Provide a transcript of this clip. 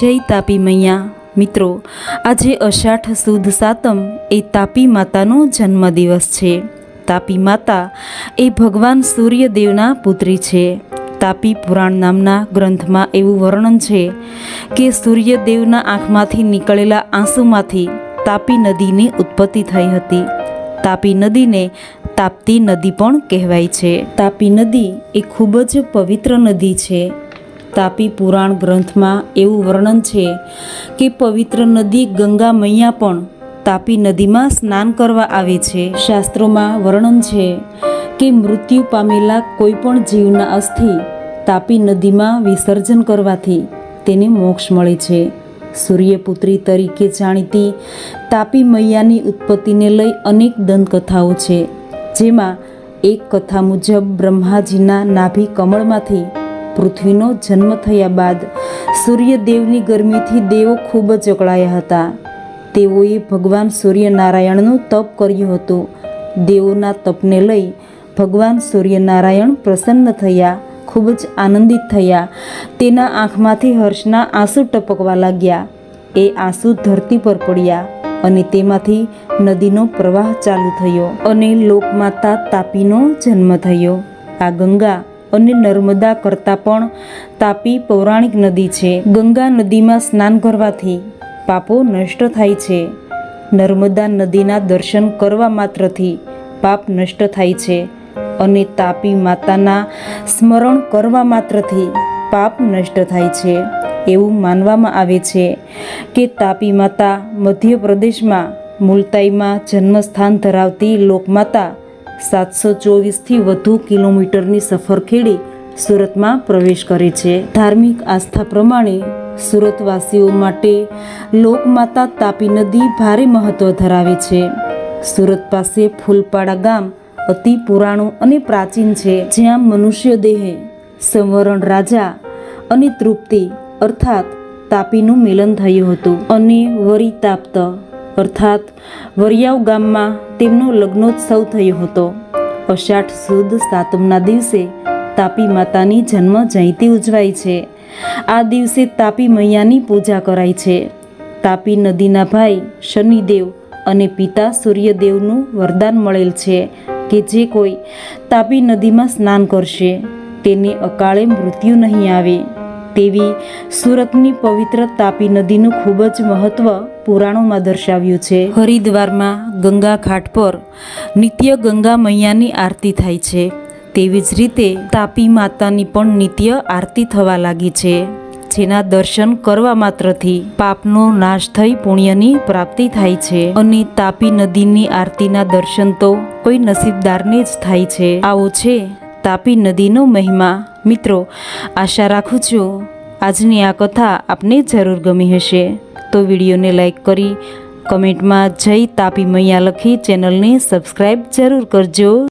જય તાપી મૈયા. મિત્રો, આજે અષાઢ સુદ સાતમ એ તાપી માતાનો જન્મદિવસ છે. તાપી માતા એ ભગવાન સૂર્યદેવના પુત્રી છે. તાપી પુરાણ નામના ગ્રંથમાં એવું વર્ણન છે કે સૂર્યદેવના આંખમાંથી નીકળેલા આંસુમાંથી તાપી નદીની ઉત્પત્તિ થઈ હતી. તાપી નદીને તાપતી નદી પણ કહેવાય છે. તાપી નદી એ ખૂબ જ પવિત્ર નદી છે. તાપી પુરાણ ગ્રંથમાં એવું વર્ણન છે કે પવિત્ર નદી ગંગા મૈયા પણ તાપી નદીમાં સ્નાન કરવા આવે છે. શાસ્ત્રોમાં વર્ણન છે કે મૃત્યુ પામેલા કોઈ પણ જીવના અસ્થિ તાપી નદીમાં વિસર્જન કરવાથી તેને મોક્ષ મળે છે. સૂર્યપુત્રી તરીકે જાણીતી તાપી મૈયાની ઉત્પત્તિને લઈ અનેક દંતકથાઓ છે, જેમાં એક કથા મુજબ બ્રહ્માજીના નાભી કમળમાંથી પૃથ્વીનો જન્મ થયા બાદ સૂર્યદેવની ગરમીથી દેવો ખૂબ જ અકળાયા હતા. તેઓએ ભગવાન સૂર્યનારાયણનું તપ કર્યું હતું. દેવોના તપને લઈ ભગવાન સૂર્યનારાયણ પ્રસન્ન થયા, ખૂબ જ આનંદિત થયા. તેના આંખમાંથી હર્ષના આંસુ ટપકવા લાગ્યા. એ આંસુ ધરતી પર પડ્યા અને તેમાંથી નદીનો પ્રવાહ ચાલુ થયો અને લોકમાતા તાપીનો જન્મ થયો. આ ગંગા અને નર્મદા કરતાં પણ તાપી પૌરાણિક નદી છે. ગંગા નદીમાં સ્નાન કરવાથી પાપો નષ્ટ થાય છે. નર્મદા નદીના દર્શન કરવા માત્રથી પાપ નષ્ટ થાય છે અને તાપી માતાના સ્મરણ કરવા માત્રથી પાપ નષ્ટ થાય છે. એવું માનવામાં આવે છે કે તાપી માતા મધ્યપ્રદેશમાં મુલતાઈમાં જન્મસ્થાન ધરાવતી લોકમાતા સાતસો ચોવીસથી વધુ કિલોમીટરની સફર ખેડી સુરતમાં પ્રવેશ કરે છે. ધાર્મિક આસ્થા પ્રમાણે સુરતવાસીઓ માટે લોકમાતા તાપી નદી ભારે મહત્વ ધરાવે છે. સુરત પાસે ફૂલપાડા ગામ અતિ પુરાણું અને પ્રાચીન છે, જ્યાં મનુષ્ય દેહે સંવરણ રાજા અને તૃપ્તિ અર્થાત તાપીનું મિલન થયું હતું અને વરી તાપ્ત અર્થાત વરિયાવ ગામમાં તેમનો લગ્નોત્સવ થયો હતો. અષાઢ સુદ સાતમના દિવસે તાપી માતાની જન્મ જયંતિ ઉજવાય છે. આ દિવસે તાપી મૈયાની પૂજા કરાય છે. તાપી નદીના ભાઈ શનિદેવ અને પિતા સૂર્યદેવનું વરદાન મળેલ છે કે જે કોઈ તાપી નદીમાં સ્નાન કરશે. તેને અકાળે મૃત્યુ નહીં આવે. તેવી સુરતની પવિત્ર તાપી નદીનું ખૂબ જ મહત્વ પુરાણોમાં દર્શાવ્યું છે. હરિદ્વારમાં ગંગા ઘાટ પર નિત્ય ગંગા મૈયાની આરતી થાય છે. તેવી જ રીતે તાપી માતાની પણ નિત્ય આરતી થવા લાગી છે. જેના દર્શન કરવા માત્રથી પાપનો નાશ થઈ પુણ્યની પ્રાપ્તિ થાય છે. અને તાપી નદીની આરતીના દર્શન તો કોઈ નસીબદારને જ થાય છે. આવો છે તાપી નદીનો મહિમા. મિત્રો, આશા રાખું છું આજની આ કથા આપને જરૂર ગમી હશે. તો વિડીયોને લાઈક કરી કમેન્ટમાં જય તાપી મૈયા લખી ચેનલને સબસ્ક્રાઈબ જરૂર કરજો.